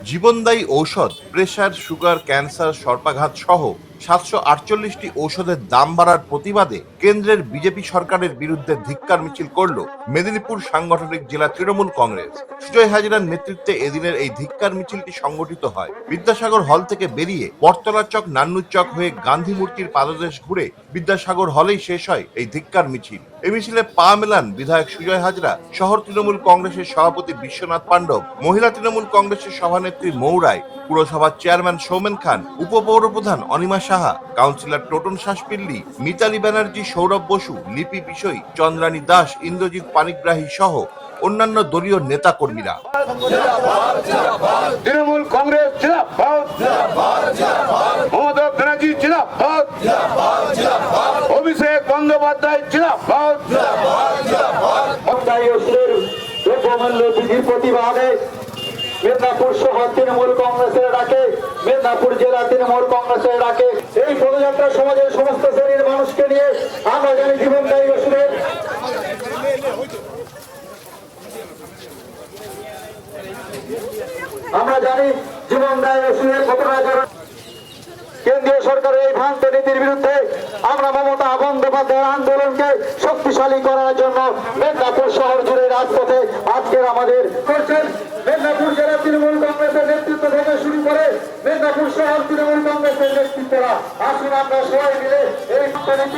জীবনদায়ী ঔষধ pressure sugar cancer সর্পাঘাত সহ সাতশো আটচল্লিশটি ঔষধের দাম বাড়ার প্রতিবাদে কেন্দ্রের বিজেপি সরকারের বিরুদ্ধে ধিক্কার মিছিল করল মেদিনীপুর সাংগঠনিক জেলা তৃণমূল কংগ্রেস। সুজয় হাজিরার নেতৃত্বে এদিনের এই ধিক্কার মিছিলটি সংগঠিত হয়। বিদ্যাসাগর হল থেকে বেরিয়ে বটতলা চক নান্নুর চক হয়ে গান্ধী মূর্তির পাদদেশ ঘুরে বিদ্যাসাগর হলেই শেষ হয় এই ধিক্কার মিছিল। এই মিছিলে পা মেলান বিধায়ক সুজয় হাজরা, শহর তৃণমূল কংগ্রেসের সভাপতি বিশ্বনাথ পাণ্ডব, মহিলা তৃণমূল কংগ্রেসের সভানেত্রী মৌরায়, পুরসভার চেয়ারম্যান সৌমেন খান, উপপৌরপ্রধান অনিমা সাহা কাউন্সিলর টোটন শাসপিল্লি মিতালি ব্যানার্জি সৌরভ বসু লিপি বিষয় চন্দ্রানী দাস ইন্দ্রজিৎ পানিগ্রাহী সহ অন্যান্য দলীয় নেতা কর্মীরা তৃণমূল কংগ্রেস মমতা ব্যানার্জি অভিষেক বন্দ্যোপাধ্যায় প্রতিবাদে মেদিনীপুর শহর তৃণমূল কংগ্রেসের ডাকে, মেদিনীপুর জেলা তৃণমূল কংগ্রেসের ডাকে। এই পদযাত্রা সমাজের সমস্ত শ্রেণির মানুষকে নিয়ে আমরা জানি জীবনদায়ী ওষুধের আমরা জানি জীবনদায়ী ওষুধের ঘটনা কেন্দ্রীয় সরকারের এই ভ্রান্ত নীতির বিরুদ্ধে আমরা মমতা বন্দ্যোপাধ্যায়ের আন্দোলনকে শক্তিশালী করার জন্য মেদিনীপুর শহর জুড়ে রাজপথে আজকের আমাদের করছেন মেদিনীপুর জেলা তৃণমূল কংগ্রেসের নেতৃত্ব থেকে শুরু করে মেদিনীপুর শহর তৃণমূল কংগ্রেসের নেতৃত্বরা। আসুন আমরা সবাই মিলে এই নীতি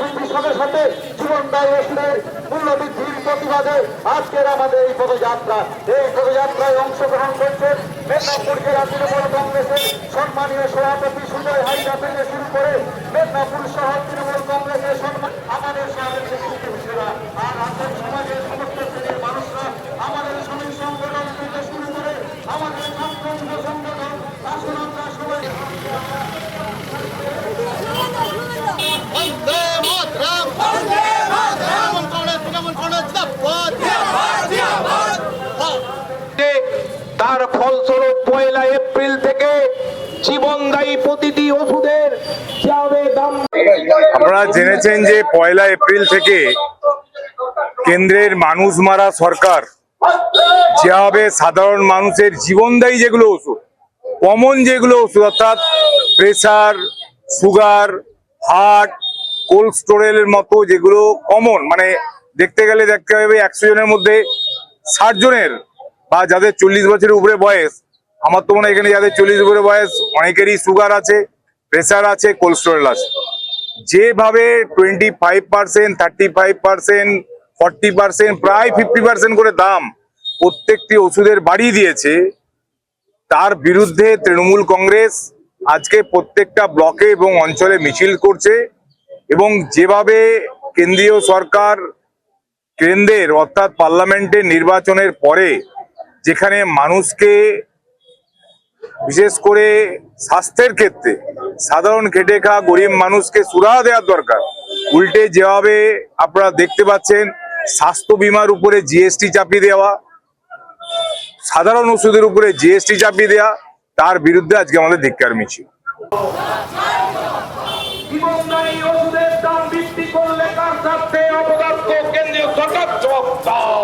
বৃদ্ধির সাথে সাথে জীবনদায়ী ওষুধের মূল্য বৃদ্ধির প্রতিবাদে আজকের আমাদের এই পদযাত্রা। এই পদযাত্রায় অংশগ্রহণ করছেন মেদিনীপুর জেলা তৃণমূল কংগ্রেসের সম্মানীয় সভাপতি সুজয় হাইদা থেকে শুরু করে মেদিনীপুর শহর তৃণমূল কংগ্রেসের সম্মান আমাদের শহরের নেতৃত্বরা আর আসাম সমাজের সমস্ত শ্রেণির মানুষরা আমাদের শ্রমিক সংগঠন থেকে শুরু করে আমাদের ছাত্র যুব সংগঠন আসুন আমরা সবাই বন্দে মাতরম বন্দে মাতরম তৃণমূল কংগ্রেস তৃণমূল কংগ্রেস জিন্দাবাদ তার ফলস্বরূপ পয়লা এপ্রিল থেকে জীবনদায়ী প্রতিটি ওষুধের আপনারা জেনেছেন যে পয়লা এপ্রিল থেকে কেন্দ্রের মানুষ মারা সরকার। যেভাবে সাধারণ মানুষের জীবনদায়ী যেগুলো ওষুধ, কমন যেগুলো ওষুধ, অর্থাৎ প্রেসার, সুগার, হার্ট কোল্ড স্টোরেজের মতো যেগুলো কমন মানে দেখতে গেলে দেখতে হবে একশো জনের মধ্যে ষাট জনের বা যাদের চল্লিশ বছরের উপরে বয়স, আমার তো মনে হয় এখানে যাদের চল্লিশ উপরে বয়স, অনেকেরই সুগার আছে প্রেসার আছে কোল্ড স্টোরেজ আছে। যেভাবে twenty five percent thirty five percent forty percent প্রায় ফিফটি পার্সেন্ট করে দাম প্রত্যেকটি ওষুধের বাড়িয়ে দিয়েছে, তার বিরুদ্ধে তৃণমূল কংগ্রেস আজকে প্রত্যেকটা ব্লকে এবং অঞ্চলে মিছিল করছে এবং যেভাবে কেন্দ্রীয় সরকার কেন্দ্রের অর্থাৎ পার্লামেন্টের নির্বাচনের পরে যেখানে মানুষকে বিশেষ করে স্বাস্থ্যের ক্ষেত্রে সাধারণ খেটে খাওয়া গরিব মানুষকে সুরাহা দেওয়ার দরকার। উল্টে যেভাবে আপনারা দেখতে পাচ্ছেন, স্বাস্থ্য বিমার উপরে জিএসটি চাপিয়ে দেওয়া, সাধারণ ওষুধের উপরে জিএসটি চাপিয়ে দেওয়া, তার বিরুদ্ধে আজকে আমাদের ধিক্কার মিছিল। জবাব দাও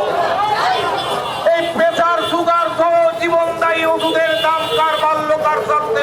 এই প্রেসার সুগার সহ জীবনদায়ী ওষুধের দাম কার বাড়ল কার স্বার্থে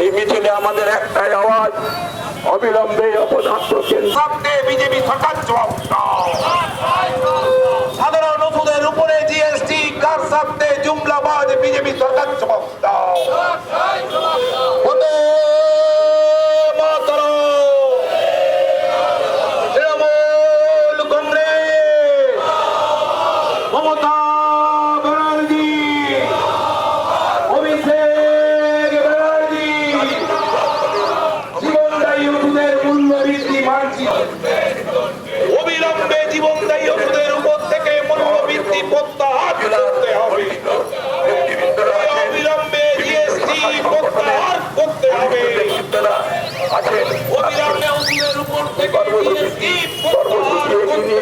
এই মিছিলে আমাদের একটাই আওয়াজ, অবিলম্বে অপদার্থ কেন্দ্রে বিজেপি সরকার জবাব। সাধারণ ওষুধের উপরে জিএসটি, কার সাথে জুমলাবাদ বিজেপি সরকার জবাব দাও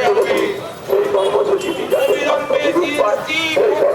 হবে এই কর্মসূচিটি যাতে